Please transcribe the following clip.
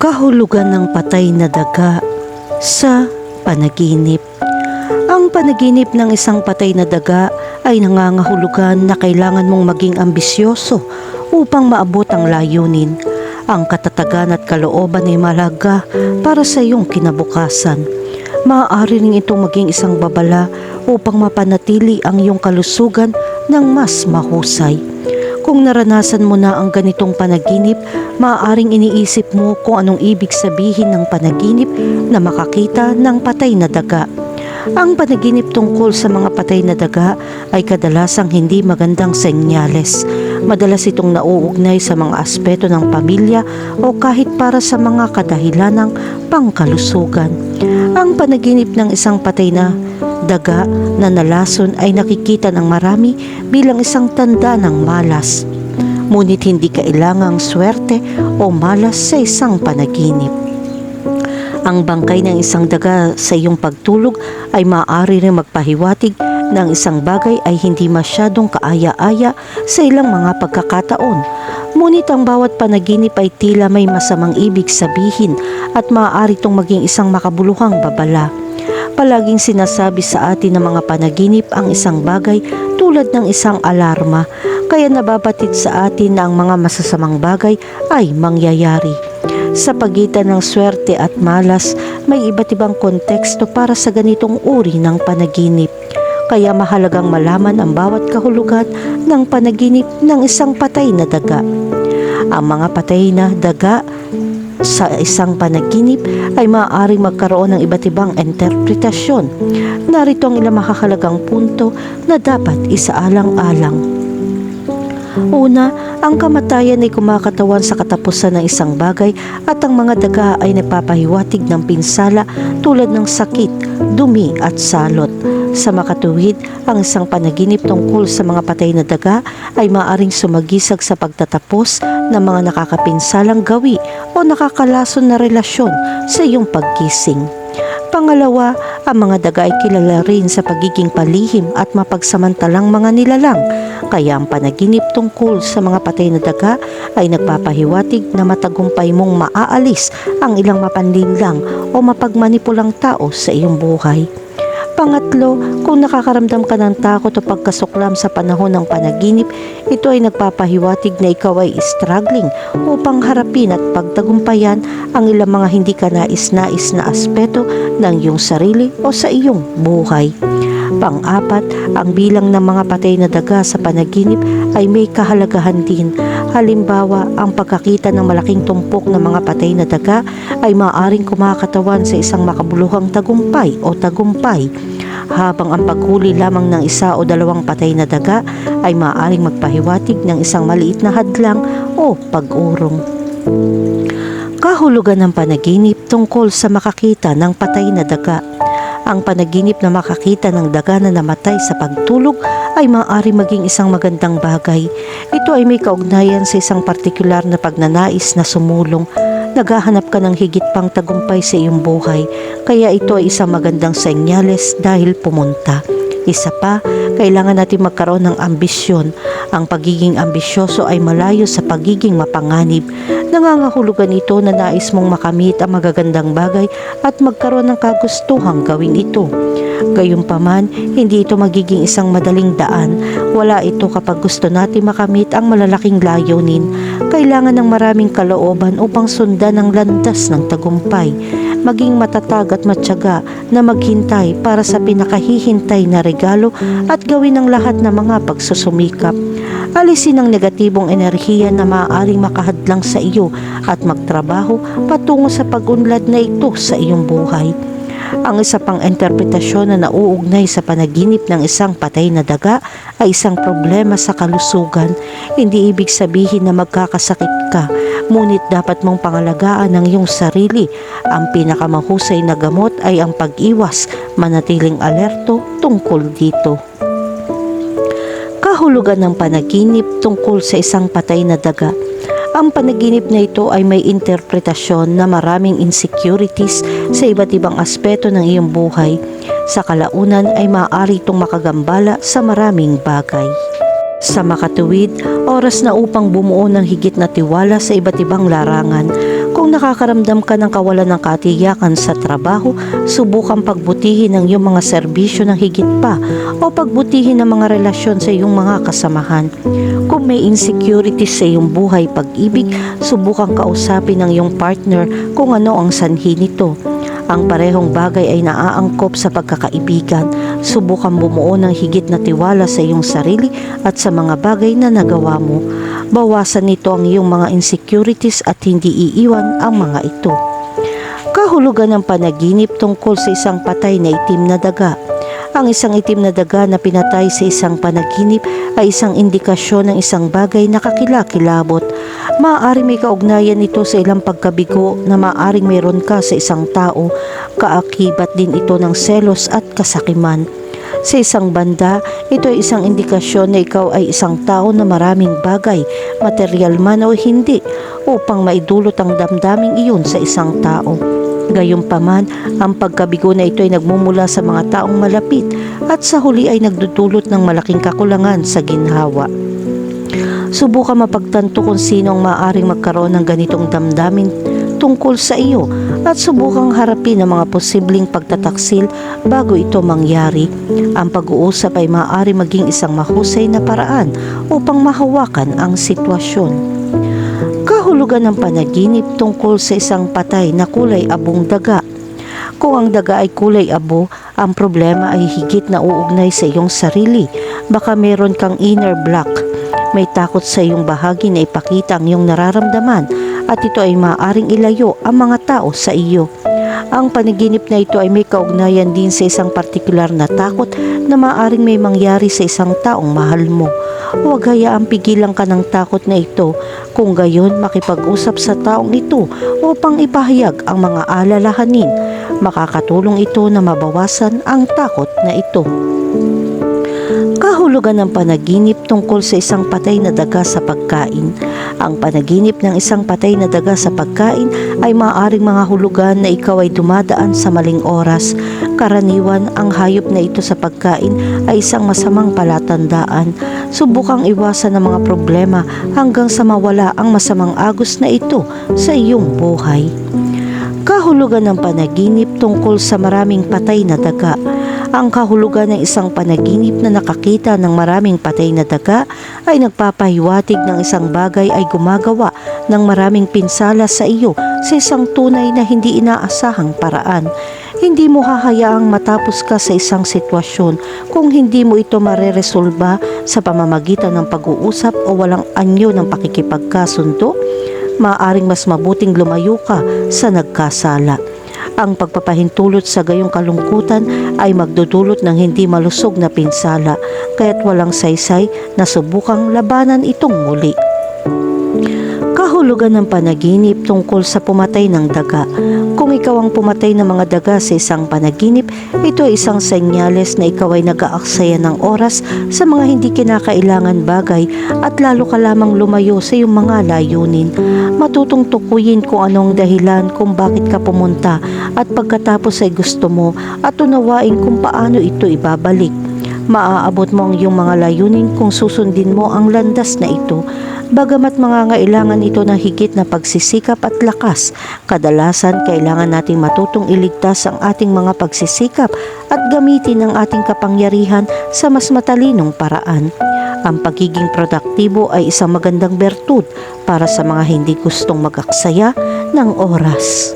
kahulugan ng patay na daga sa panaginip. Ang panaginip ng isang patay na daga ay nangangahulugan na kailangan mong maging ambisyoso upang maabot ang layunin. Ang katatagan at kalooban ay malaga para sa iyong kinabukasan. Maaari rin itong maging isang babala upang mapanatili ang iyong kalusugan ng mas mahusay. Kung naranasan mo na ang ganitong panaginip, maaaring iniisip mo kung anong ibig sabihin ng panaginip na makakita ng patay na daga. Ang panaginip tungkol sa mga patay na daga ay kadalasang hindi magandang senyales. Madalas itong nauugnay sa mga aspeto ng pamilya o kahit para sa mga kadahilanang pangkalusugan. Ang panaginip ng isang patay na daga na nalason ay nakikita ng marami bilang isang tanda ng malas. Ngunit hindi kailangang swerte o malas sa isang panaginip. Ang bangkay ng isang daga sa iyong pagtulog ay maaari rin magpahiwatig na ang isang bagay ay hindi masyadong kaaya-aya sa ilang mga pagkakataon. Ngunit ang bawat panaginip ay tila may masamang ibig sabihin at maaari itong maging isang makabuluhang babala. Palaging sinasabi sa atin ng mga panaginip ang isang bagay tulad ng isang alarma, kaya nababatid sa atin na ang mga masasamang bagay ay mangyayari. Sa pagitan ng swerte at malas, may iba't ibang konteksto para sa ganitong uri ng panaginip. Kaya mahalagang malaman ang bawat kahulugan ng panaginip ng isang patay na daga. Ang mga patay na daga sa isang panaginip ay maaaring magkaroon ng iba't ibang interpretasyon. Narito ang ilang makakalagang punto na dapat isaalang-alang. Una, ang kamatayan ay kumakatawan sa katapusan ng isang bagay at ang mga daga ay napapahiwatig ng pinsala tulad ng sakit, dumi at salot. Sa makatuwid, ang isang panaginip tungkol sa mga patay na daga ay maaring sumagisag sa pagtatapos ng mga nakakapinsalang gawi o nakakalason na relasyon sa iyong paggising. Pangalawa, ang mga daga ay kilala rin sa pagiging palihim at mapagsamantalang mga nilalang. Kaya ang panaginip tungkol sa mga patay na daga ay nagpapahiwatig na matagumpay mong maaalis ang ilang mapanlinlang o mapagmanipulang tao sa iyong buhay. Pangatlo, kung nakakaramdam ka ng takot o pagkasuklam sa panahon ng panaginip, ito ay nagpapahiwatig na ikaw ay struggling upang harapin at pagtagumpayan ang ilang mga hindi ka nais-nais na aspeto ng iyong sarili o sa iyong buhay. Pang-apat, ang bilang ng mga patay na daga sa panaginip ay may kahalagahan din. Halimbawa, ang pagkakita ng malaking tumpok ng mga patay na daga ay maaaring kumakatawan sa isang makabuluhang tagumpay o tagumpay habang ang paghuli lamang ng isa o dalawang patay na daga ay maaaring magpahiwatig ng isang maliit na hadlang o pag-urong. Kahulugan ng panaginip tungkol sa makakita ng patay na daga. Ang panaginip na makakita ng daga na namatay sa pagtulog ay maaari maging isang magandang bagay. Ito ay may kaugnayan sa isang partikular na pagnanais na sumulong. Naghahanap ka ng higit pang tagumpay sa iyong buhay, kaya ito ay isang magandang senyales dahil pumunta. Isa pa, kailangan natin magkaroon ng ambisyon. Ang pagiging ambisyoso ay malayo sa pagiging mapanganib. Nangangahulugan ito na nais mong makamit ang magagandang bagay at magkaroon ng kagustuhang gawin ito. Gayunpaman, hindi ito magiging isang madaling daan. Wala ito kapag gusto natin makamit ang malalaking layunin. Kailangan ng maraming kalooban upang sundan ang landas ng tagumpay. Maging matatag at matyaga na maghintay para sa pinakahihintay na regalo at gawin ang lahat ng mga pagsusumikap. Alisin ang negatibong enerhiya na maaaring makahadlang sa iyo at magtrabaho patungo sa pag-unlad na ito sa iyong buhay. Ang isa pang interpretasyon na nauugnay sa panaginip ng isang patay na daga ay isang problema sa kalusugan. Hindi ibig sabihin na magkakasakit ka, ngunit dapat mong pangalagaan ang iyong sarili. Ang pinakamahusay na gamot ay ang pag-iwas, manatiling alerto tungkol dito. Kahulugan ng panaginip tungkol sa isang patay na daga. Ang panaginip na ito ay may interpretasyon na maraming insecurities sa iba't ibang aspeto ng iyong buhay. Sa kalaunan ay maaari itong makagambala sa maraming bagay. Sa makatuwid, oras na upang bumuo ng higit na tiwala sa iba't ibang larangan. Nakakaramdam ka ng kawalan ng katiyakan sa trabaho, subukan pagbutihin ang iyong mga serbisyo ng higit pa o pagbutihin ang mga relasyon sa iyong mga kasamahan. Kung may insecurities sa iyong buhay pag-ibig, subukan kausapin ng iyong partner kung ano ang sanhi nito. Ang parehong bagay ay naaangkop sa pagkakaibigan. Subukan bumuo ng higit na tiwala sa iyong sarili at sa mga bagay na nagawa mo. Bawasan nito ang iyong mga insecurities at hindi iiwan ang mga ito. Kahulugan ng panaginip tungkol sa isang patay na itim na daga. Ang isang itim na daga na pinatay sa isang panaginip ay isang indikasyon ng isang bagay na kakilakilabot. Maaari may kaugnayan ito sa ilang pagkabigo na maaring mayroon ka sa isang tao. Kaakibat din ito ng selos at kasakiman. Sa isang banda, ito ay isang indikasyon na ikaw ay isang tao na maraming bagay, material man o hindi, upang maidulot ang damdaming iyon sa isang tao. Gayunpaman, ang pagkabigo na ito ay nagmumula sa mga taong malapit at sa huli ay nagdudulot ng malaking kakulangan sa ginhawa. Subukan mapagtanto kung sino ang maaaring magkaroon ng ganitong damdamin tungkol sa iyo at subukang harapin ang mga posibleng pagtataksil bago ito mangyari. Ang pag-uusap ay maaari maging isang mahusay na paraan upang mahawakan ang sitwasyon. Kahulugan ng panaginip tungkol sa isang patay na kulay abong daga. Kung ang daga ay kulay abo, ang problema ay higit na uugnay sa iyong sarili. Baka meron kang inner block. May takot sa iyong bahagi na ipakita ang iyong nararamdaman at ito ay maaaring ilayo ang mga tao sa iyo. Ang panaginip na ito ay may kaugnayan din sa isang partikular na takot na maaaring may mangyari sa isang taong mahal mo. Huwag hayaang pigilan ka ng takot na ito. Kung gayon, makipag-usap sa taong ito upang ipahayag ang mga alalahanin. Makakatulong ito na mabawasan ang takot na ito. Kahulugan ng panaginip tungkol sa isang patay na daga sa pagkain. Ang panaginip ng isang patay na daga sa pagkain ay maaaring mga hulugan na ikaw ay dumadaan sa maling oras. Karaniwan, ang hayop na ito sa pagkain ay isang masamang palatandaan. Subukang iwasan ang mga problema hanggang sa mawala ang masamang agos na ito sa iyong buhay. Kahulugan ng panaginip tungkol sa maraming patay na daga. Ang kahulugan ng isang panaginip na nakakita ng maraming patay na daga ay nagpapahiwatig ng isang bagay ay gumagawa ng maraming pinsala sa iyo sa isang tunay na hindi inaasahang paraan. Hindi mo hahayaang matapos ka sa isang sitwasyon kung hindi mo ito mareresolba sa pamamagitan ng pag-uusap o walang anyo ng pakikipagkasundo. Maaring mas mabuting lumayo ka sa nagkasala. Ang pagpapahintulot sa gayong kalungkutan ay magdudulot ng hindi malusog na pinsala, kaya't walang saysay na subukang labanan itong muli. Kahulugan ng panaginip tungkol sa pumatay ng daga. Kung ikaw ang pumatay ng mga daga sa isang panaginip, ito ay isang senyales na ikaw ay nag-aaksaya ng oras sa mga hindi kinakailangan bagay at lalo ka lamang lumayo sa iyong mga layunin. Matutong tukuyin kung anong dahilan kung bakit ka pumunta at pagkatapos ay gusto mo at unawain kung paano ito ibabalik. Maaabot mo ang iyong mga layunin kung susundin mo ang landas na ito. Bagamat mangangailangan ito ng higit na pagsisikap at lakas, kadalasan kailangan nating matutong iligtas ang ating mga pagsisikap at gamitin ang ating kapangyarihan sa mas matalinong paraan. Ang pagiging produktibo ay isang magandang bertud para sa mga hindi gustong magaksaya ng oras.